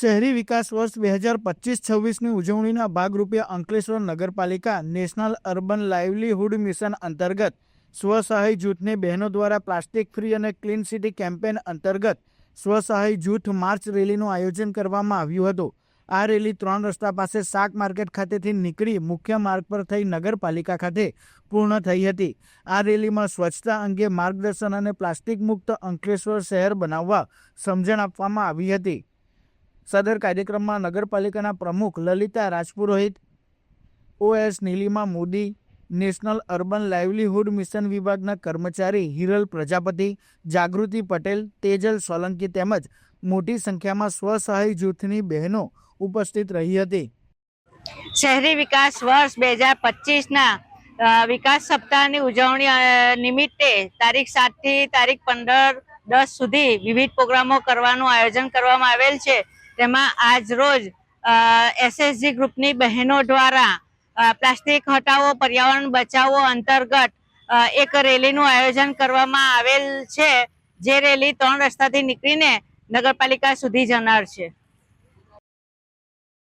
શહેરી વિકાસ વર્ષ બે હજાર પચીસ છવ્વીસની ઉજવણીના ભાગરૂપે અંકલેશ્વર નગરપાલિકા નેશનલ અર્બન લાઇવલીહુડ મિશન અંતર્ગત સ્વસહાય જૂથને બહેનો દ્વારા પ્લાસ્ટિક ફ્રી અને ક્લીન સિટી કેમ્પેન અંતર્ગત સ્વસહાય જૂથ માર્ચ રેલીનું આયોજન કરવામાં આવ્યું હતું. આ રેલી ત્રણ રસ્તા પાસે શાક માર્કેટ ખાતેથી નીકળી મુખ્ય માર્ગ પર થઈ નગરપાલિકા ખાતે પૂર્ણ થઈ હતી. આ રેલીમાં સ્વચ્છતા અંગે માર્ગદર્શન અને પ્લાસ્ટિક મુક્ત અંકલેશ્વર શહેર બનાવવા સમજણ આપવામાં આવી હતી. સદર કાર્યક્રમમાં નગરપાલિકાના પ્રમુખ Lalita Rajpurohit, OS Nilima Modi, national urban livelihood mission વિભાગના કર્મચારી હિરલ પ્રજાપતિ, જાગૃતિ પટેલ, તેજલ સોલંકી તેમજ મોટી સંખ્યામાં સ્વસહાય જૂથની બહેનો ઉપસ્થિત રહી હતી. શહેરી વિકાસ વર્ષ બે હજાર પચીસના વિકાસ સપ્તાહની ઉજવણી નિમિત્તે તારીખ સાતથી તારીખ પંદર દસ સુધી વિવિધ પ્રોગ્રામો કરવાનું આયોજન કરવામાં આવેલ છે. તેમાં આજ રોજ એસએસજી ગ્રુપની બહેનો દ્વારા પ્લાસ્ટિક હટાવો, પર્યાવરણ બચાવો અંતર્ગત એક રેલીનું આયોજન કરવામાં આવેલ છે. જે રેલી ત્રણ રસ્તાથી નીકળીને નગરપાલિકા સુધી જનાર છે.